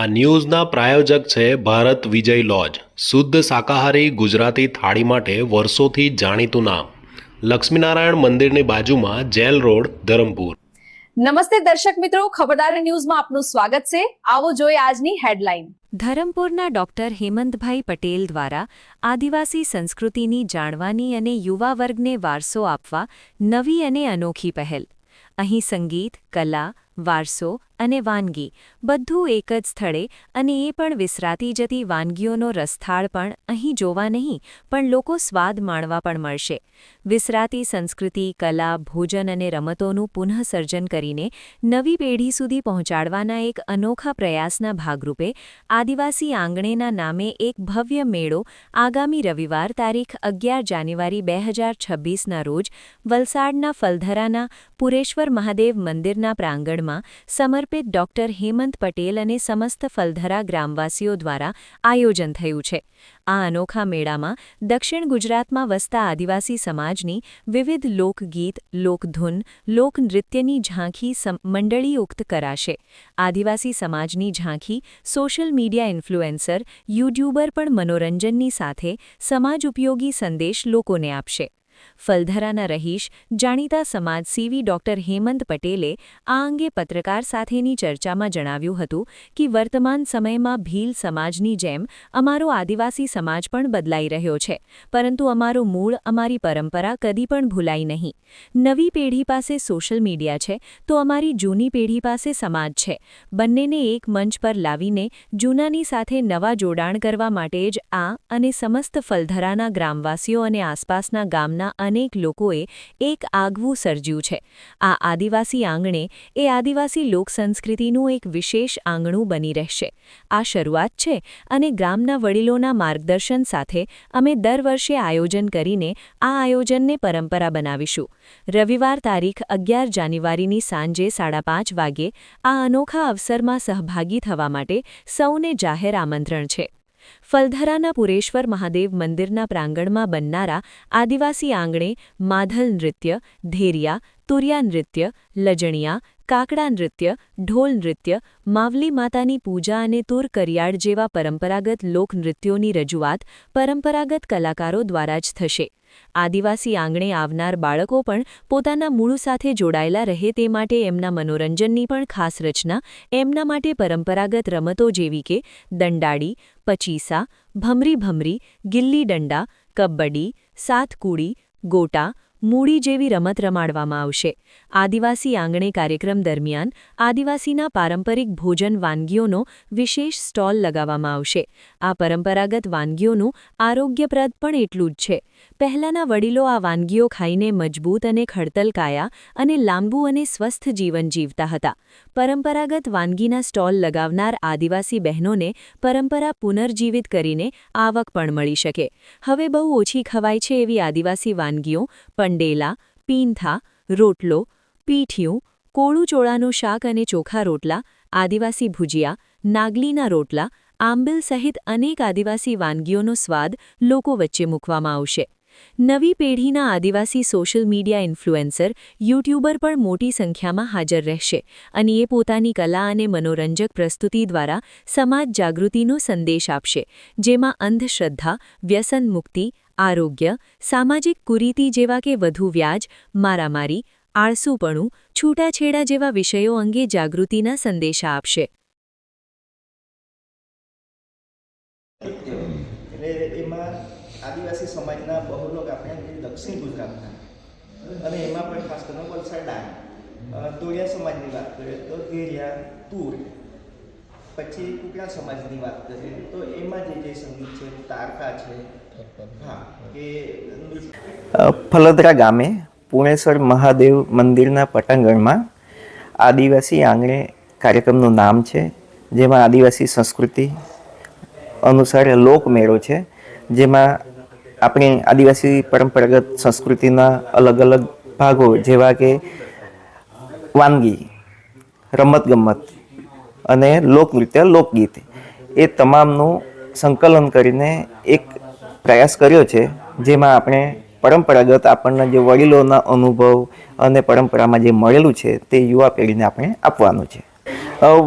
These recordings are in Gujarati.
આ ન્યૂઝના પ્રાયોજક છે ભારત વિજય લોજ. શુદ્ધ શાકાહારી ગુજરાતી થાળી માટે વર્ષોથી જાણીતું નામ. લક્ષ્મીનારાયણ મંદિરની બાજુમાં જેલ રોડ ધરમપુર. નમસ્તે દર્શક મિત્રો ખબરદાર ન્યૂઝમાં આપનું સ્વાગત છે. આવો જોઈએ આજની હેડલાઇન. ધરમપુરના ડોક્ટર હેમંતભાઈ પટેલ દ્વારા આદિવાસી સંસ્કૃતિની જાણવાની અને યુવા વર્ગને વારસો આપવા નવી અને અનોખી પહેલ. અહીં સંગીત કલા વારસો અને વાનગી. બધું એક જ સ્થળે અને એ પણ વિસરાતી જતી વાનગીઓનો રસથાળ પણ અહીં જોવા નહીં, પણ લોકો સ્વાદ માણવા પણ મળશે. વિસરાતી સંસ્કૃતિ, કલા, ભોજન અને રમતોનું પુનઃસર્જન કરીને નવી પેઢી સુધી પહોંચાડવાના એક અનોખા પ્રયાસના ભાગરૂપે આદિવાસી આંગણેના નામે એક ભવ્ય મેળો આગામી રવિવાર તારીખ અગિયાર જાન્યુઆરી બે હજાર છવ્વીસના રોજ વલસાડના ફલધરાના પુરેશ્વર મહાદેવ મંદિરના પ્રાંગણમાં સમર્પિત ડોક્ટર હેમંત પટેલ અને સમસ્ત ફલધરા ગ્રામવાસીઓ દ્વારા આયોજન થયું છે. આ અનોખા મેળામાં દક્ષિણ ગુજરાતમાં વસતા આદિવાસી સમાજની વિવિધ લોકગીત, લોકધૂન, લોકનૃત્યની ઝાંખી મંડળીયુક્ત કરાશે. આદિવાસી સમાજની ઝાંખી સોશિયલ મીડિયા ઇન્ફ્લુએન્સર, યુટ્યુબર પણ મનોરંજનની સાથે સમાજ ઉપયોગી સંદેશ લોકોને આપશે. ફલધરાના રહીશ જાણીતા સમાજ સીવી ડોક્ટર હેમંત પટેલે આ અંગે પત્રકાર સાથેની ચર્ચામાં જણાવ્યું હતું કે વર્તમાન સમયમાં ભીલ સમાજની જેમ અમારો આદિવાસી સમાજ પણ બદલાઈ રહ્યો છે, પરંતુ અમારું મૂળ, અમારી પરંપરા કદી પણ ભૂલાઈ નહીં. નવી પેઢી પાસે સોશિયલ મીડિયા છે તો અમારી જૂની પેઢી પાસે સમાજ છે. બંનેને એક મંચ પર લાવીને જૂનાની સાથે નવા જોડાણ કરવા માટે જ આ અને સમસ્ત ફલધરાના ગ્રામવાસીઓ અને આસપાસના ગામના અનેક લોકોએ એક આગવું સર્જ્યું છે. આ આદિવાસી આંગણે એ આદિવાસી લોકસંસ્કૃતિનું એક વિશેષ આંગણું બની રહેશે. આ શરૂઆત છે અને ગામના વડીલોના માર્ગદર્શન સાથે અમે દર વર્ષે આયોજન કરીને આ આયોજનને પરંપરા બનાવીશું. રવિવાર તારીખ અગિયાર જાન્યુઆરીની સાંજે સાડા પાંચ વાગ્યે આ અનોખા અવસરમાં સહભાગી થવા માટે સૌને જાહેર આમંત્રણ છે. ફલધરાના પુરેશ્વર મહાદેવ મંદિરના પ્રાંગણમાં બનનારા આદિવાસી આંગણે માધલ નૃત્ય, ધેરિયા, તુરિયા નૃત્ય, લજણિયા, કાકડા નૃત્ય, ઢોલ નૃત્ય, માવલી માતાની પૂજા અને તુર કરિયાળ જેવા પરંપરાગત લોકનૃત્યોની રજૂઆત પરંપરાગત કલાકારો દ્વારા જ થશે. આદિવાસી આંગણે આવનાર બાળકો પણ પોતાના મૂળ સાથે જોડાયેલા રહે તે માટે એમના મનોરંજનની પણ ખાસ રચના, એમના માટે પરંપરાગત રમતો જેવી કે દંડાડી પચીસા, ભમરી ભમરી, ગિલ્લી દંડા, કબડ્ડી, સાતકુડી, ગોટા, મૂડી જેવી રમત રમાડવામાં આવશે. આદિવાસી આંગણે કાર્યક્રમ દરમિયાન આદિવાસીના પારંપરિક ભોજન વાનગીઓનો વિશેષ સ્ટોલ લગાવવામાં આવશે. આ પરંપરાગત વાનગીઓનું આરોગ્યપ્રદ પણ એટલું જ છે. પહેલાંના વડીલો આ વાનગીઓ ખાઈને મજબૂત અને ખડતલ કાયા અને લાંબુ અને સ્વસ્થ જીવન જીવતા હતા. પરંપરાગત વાનગીના સ્ટોલ લગાવનાર આદિવાસી બહેનોને પરંપરા પુનર્જીવિત કરીને આવક પણ મળી શકે. હવે બહુ ઓછી ખવાય છે એવી આદિવાસી વાનગીઓ પંડેલા, પીંથા, રોટલો, પીઠિયું, કોળું ચોળાનું શાક અને ચોખા રોટલા, આદિવાસી ભુજિયા, નાગલીના રોટલા, આંબિલ સહિત અનેક આદિવાસી વાનગીઓનો સ્વાદ લોકો વચ્ચે મૂકવામાં આવશે. નવી પેઢીના આદિવાસી સોશિયલ મીડિયા ઇન્ફ્લુએન્સર યુટ્યુબર પણ મોટી સંખ્યામાં હાજર રહેશે અને એ પોતાની કલા અને મનોરંજક પ્રસ્તુતિ દ્વારા સમાજ જાગૃતિનો સંદેશ આપશે, જેમાં અંધશ્રદ્ધા, વ્યસન મુક્તિ, આરોગ્ય, સામાજિક કુરીતિ જેવા કે વધુ વ્યાજ, મારામારી, આળસુપણું, છૂટાછેડા જેવા વિષયો અંગે જાગૃતિના સંદેશા આપશે. એમાં આદિવાસી સમાજના બહુ લોકો આપણે દક્ષિણ ગુજરાતના. અને એમાં પણ ખાસ કરીને વલસાડ ડાંગ તોડિયા સમાજની વાત કરીએ તો ઘેરિયા તુર, પછી કુકડા સમાજની વાત કરીએ તો એમાં જે જે સંગીત છે, તારકા છે ફલદરા ગામે પુણેશ્વર મહાદેવ મંદિરના પટાંગણમાં આદિવાસી આંગણે કાર્યક્રમનું નામ છે, જેમાં આદિવાસી સંસ્કૃતિ અનુસાર લોકમેળો છે, જેમાં આપણી આદિવાસી પરંપરાગત સંસ્કૃતિના અલગ અલગ ભાગો, જેવા કે વાનગી, રમતગમત અને લોકનૃત્ય, લોકગીત, એ તમામનું સંકલન કરીને એક પ્રયાસ કર્યો છે, જેમાં આપણે પરંપરાગત આપણને જે વડીલોના અનુભવ અને પરંપરામાં જે મળેલું છે, તે યુવા પેઢીને આપણે આપવાનું છે.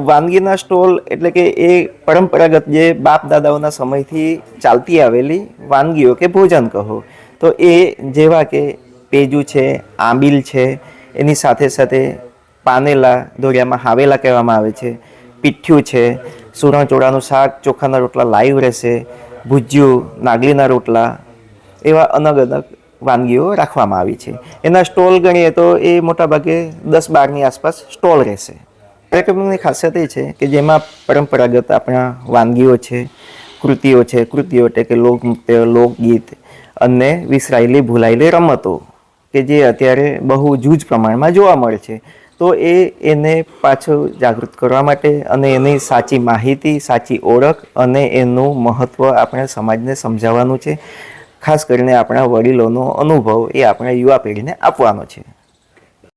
વાનગીના સ્ટોલ એટલે કે એ પરંપરાગત જે બાપ દાદાઓના સમયથી ચાલતી આવેલી વાનગીઓ કે ભોજન કહો, તો એ જેવા કે પેજુ છે, આંબીલ છે, એની સાથે સાથે પાનેલા દોરિયામાં હાવેલા કહેવામાં આવે છે, પીઠ્યું છે ચોળાનું શાક, ચોખાના રોટલા લાઈવ રહેશે, ભુજ્યું, નાગલીના રોટલા, એવા અલગ અલગ વાનગીઓ રાખવામાં આવી છે. એના સ્ટોલ ગણીએ તો એ મોટાભાગે દસ બારની આસપાસ સ્ટોલ રહેશે. કાર્યક્રમની ખાસિયત એ છે કે જેમાં પરંપરાગત આપણા વાનગીઓ છે, કૃતિઓ છે, કૃતિઓ એટલે કે લોકનૃત્ય, લોકગીત અને વિસરાયેલી, ભૂલાયેલી રમતો કે જે અત્યારે બહુ જૂજ પ્રમાણમાં જોવા મળે છે. તો એ એને પાછો જાગૃત કરવા માટે અને એની સાચી માહિતી, સાચી ઓળખ અને એનું મહત્ત્વ આપણે સમાજને સમજાવવાનું છે. ખાસ કરીને આપણા વડીલોનો અનુભવ એ આપણે યુવા પેઢીને આપવાનો છે.